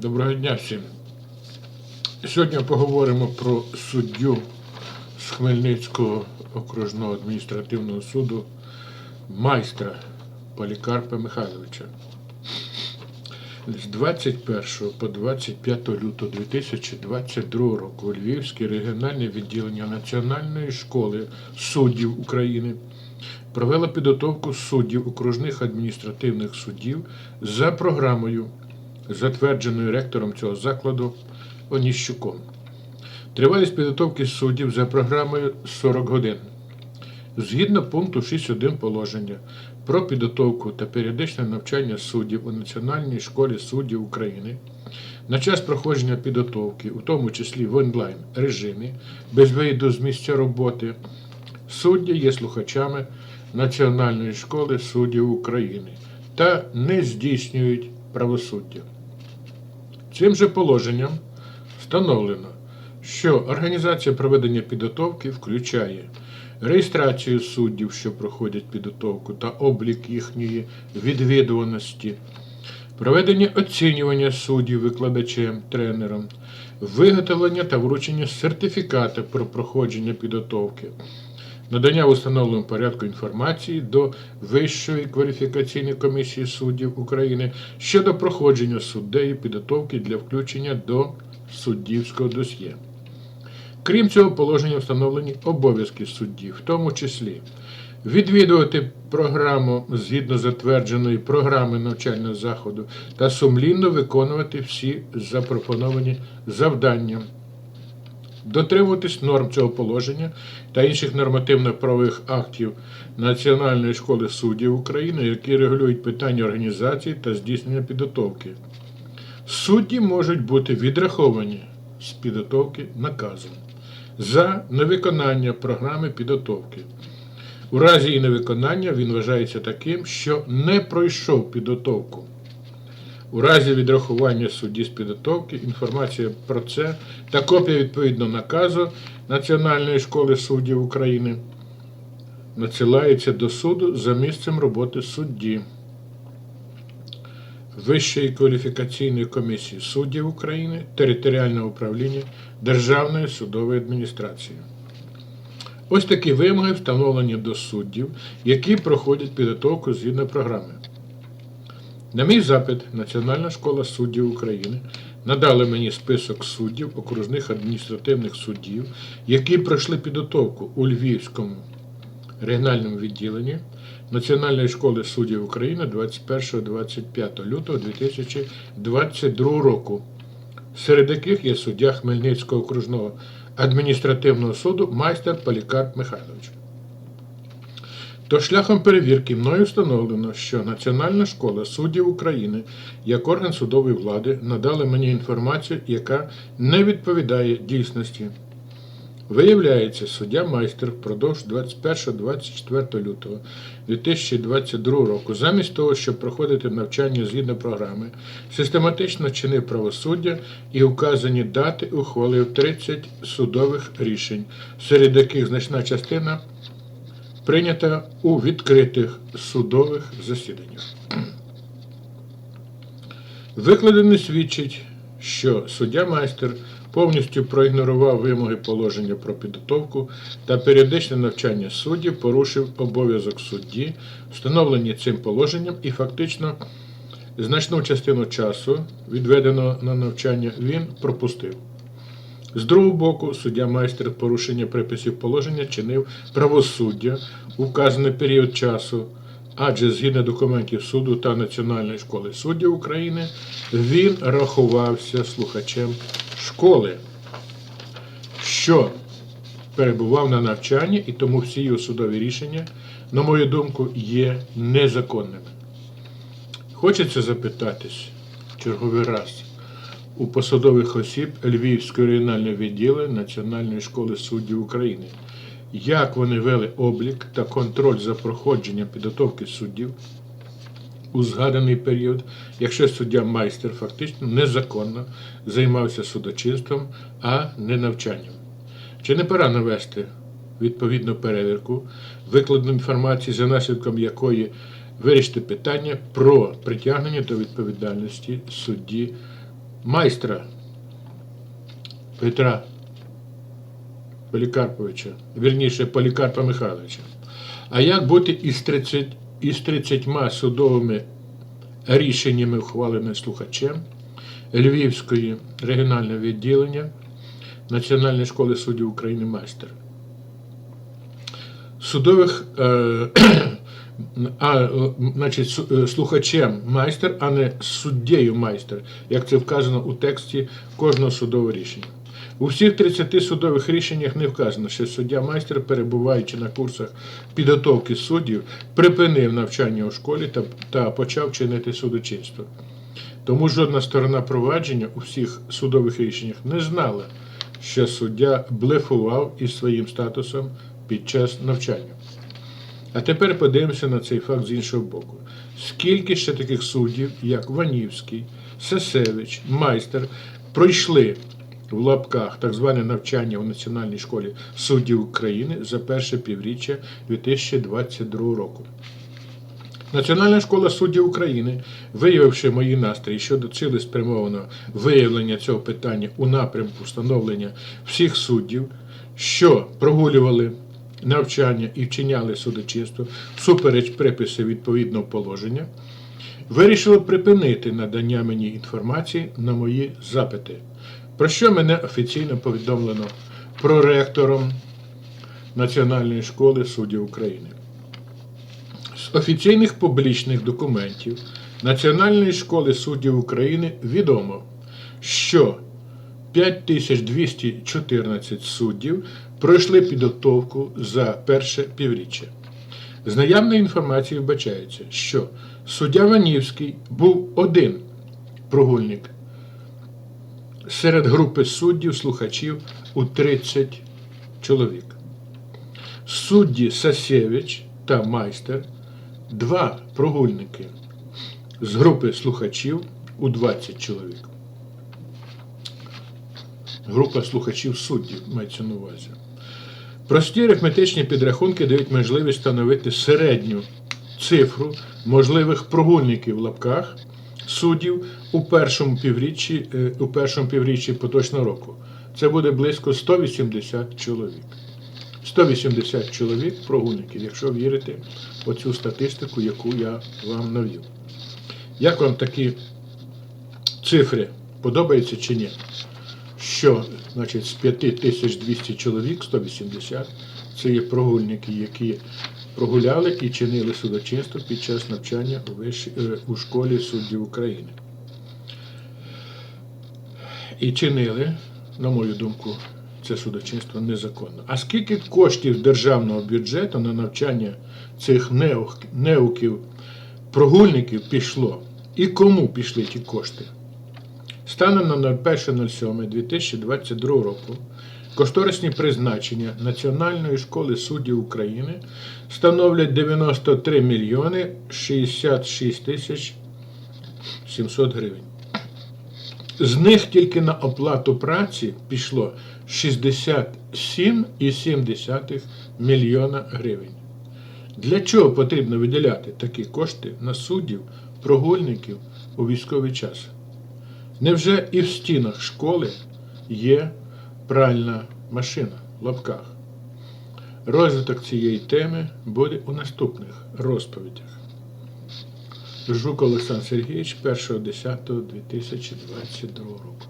Доброго дня всім. Сьогодні поговоримо про суддю з Хмельницького окружного адміністративного суду майстра Полікарпа Михайловича. З 21 по 25 лютого 2022 року Львівське регіональне відділення Національної школи суддів України провело підготовку суддів окружних адміністративних судів за програмою затвердженою ректором цього закладу Оніщуком. Тривалість підготовки суддів за програмою 40 годин. Згідно пункту 6.1 положення про підготовку та періодичне навчання суддів у Національній школі суддів України на час проходження підготовки, у тому числі в онлайн режимі, без виїзду з місця роботи, судді є слухачами Національної школи суддів України та не здійснюють правосуддя. Цим же положенням встановлено, що організація проведення підготовки включає реєстрацію суддів, що проходять підготовку, та облік їхньої відвідуваності, проведення оцінювання суддів викладачем, тренером, виготовлення та вручення сертифіката про проходження підготовки, надання в установленому порядку інформації до Вищої кваліфікаційної комісії суддів України щодо проходження суддею підготовки для включення до суддівського досьє. Крім цього, положення встановлені обов'язки суддів, в тому числі відвідувати програму згідно затвердженої програми навчального заходу та сумлінно виконувати всі запропоновані завдання дотримуватись норм цього положення та інших нормативно-правових актів Національної школи суддів України, які регулюють питання організації та здійснення підготовки. Судді можуть бути відраховані з підготовки наказом за невиконання програми підготовки. У разі її невиконання він вважається таким, що не пройшов підготовку. У разі відрахування судді з підготовки інформація про це та копія відповідного наказу Національної школи суддів України надсилається до суду за місцем роботи судді Вищої кваліфікаційної комісії суддів України територіального управління Державної судової адміністрації. Ось такі вимоги встановлені до суддів, які проходять підготовку згідно програми. На мій запит Національна школа суддів України надала мені список суддів окружних адміністративних суддів, які пройшли підготовку у Львівському регіональному відділенні Національної школи суддів України 21-25 лютого 2022 року, серед яких є суддя Хмельницького окружного адміністративного суду майстер Полікарп Михайлович. То шляхом перевірки мною встановлено, що Національна школа суддів України як орган судової влади надала мені інформацію, яка не відповідає дійсності. Виявляється, суддя майстер впродовж 21-24 лютого 2022 року, замість того, щоб проходити навчання згідно програми, систематично чинив правосуддя і указані дати ухвалив 30 судових рішень, серед яких значна частина прийнята у відкритих судових засіданнях. Викладене свідчить, що суддя майстер повністю проігнорував вимоги положення про підготовку та періодичне навчання суддів, порушив обов'язок судді, встановлені цим положенням, і фактично значну частину часу, відведеного на навчання, він пропустив. З другого боку, суддя майстер порушення приписів положення чинив правосуддя у вказаний період часу, адже згідно документів суду та Національної школи суддів України він рахувався слухачем школи, що перебував на навчанні, і тому всі його судові рішення, на мою думку, є незаконними. Хочеться запитатись черговий раз у посадових осіб Львівського регіонального відділення Національної школи суддів України, як вони вели облік та контроль за проходженням підготовки суддів у згаданий період, якщо суддя майстер фактично незаконно займався судочинством, а не навчанням. Чи не пора навести відповідну перевірку, викладену інформації, за наслідком якої вирішити питання про притягнення до відповідальності судді майстра Петра Полікарповича, вірніше Полікарпа Михайловича. А як бути із 30, із 30 судовими рішеннями, ухваленими слухачем Львівської регіонального відділення Національної школи суддів України майстер? Судових е, а, е, значить, е, слухачем майстер, а не суддєю майстер, як це вказано у тексті кожного судового рішення. У всіх 30 судових рішеннях не вказано, що суддя майстер, перебуваючи на курсах підготовки суддів, припинив навчання у школі та, та почав чинити судочинство. Тому жодна сторона провадження у всіх судових рішеннях не знала, що суддя блефував із своїм статусом під час навчання. А тепер подивимося на цей факт з іншого боку. Скільки ще таких суддів, як Ванівський, Сесевич, майстер, пройшли в лапках так зване навчання у Національній школі суддів України за перше півріччя 2022 року. Національна школа суддів України, виявивши мої настрої щодо цілеспрямованого виявлення цього питання у напрямку встановлення всіх суддів, що прогулювали навчання і вчиняли судочинство всупереч приписів відповідного положення, вирішила припинити надання мені інформації на мої запити, про що мене офіційно повідомлено проректором Національної школи суддів України. З офіційних публічних документів Національної школи суддів України відомо, що 5214 суддів пройшли підготовку за перше півріччя. З наявної інформації вбачається, що суддя Ванівський був один прогульник серед групи суддів слухачів у 30 чоловік. Судді Сасєвич та майстер два прогульники з групи слухачів у 20 чоловік. Група слухачів суддів мається на увазі. Прості арифметичні підрахунки дають можливість встановити середню цифру можливих прогульників в лапках суддів у першому півріччі, е, у першому півріччі поточного року. Це буде близько 180 чоловік. 180 чоловік прогульників, якщо вірити оцю статистику, яку я вам навів. Як вам такі цифри подобаються чи ні? Що, значить, з 5200 чоловік 180 це є прогульники, які прогуляли і чинили судочинство під час навчання е, у школі суддів України. І чинили, на мою думку, це судочинство незаконно. А скільки коштів державного бюджету на навчання цих неуків, прогульників пішло? І кому пішли ті кошти? Станом на 01.07.2022 року кошторисні призначення Національної школи суддів України становлять 93 мільйони 66 тисяч 700 гривень. З них тільки на оплату праці пішло 67,7 мільйона гривень. Для чого потрібно виділяти такі кошти на суддів, прогульників у військовий час? Невже і в стінах школи є пральна машина в лапках? Розвиток цієї теми буде у наступних розповідях. Жук Олександр Сергійович 1.10.2022 року.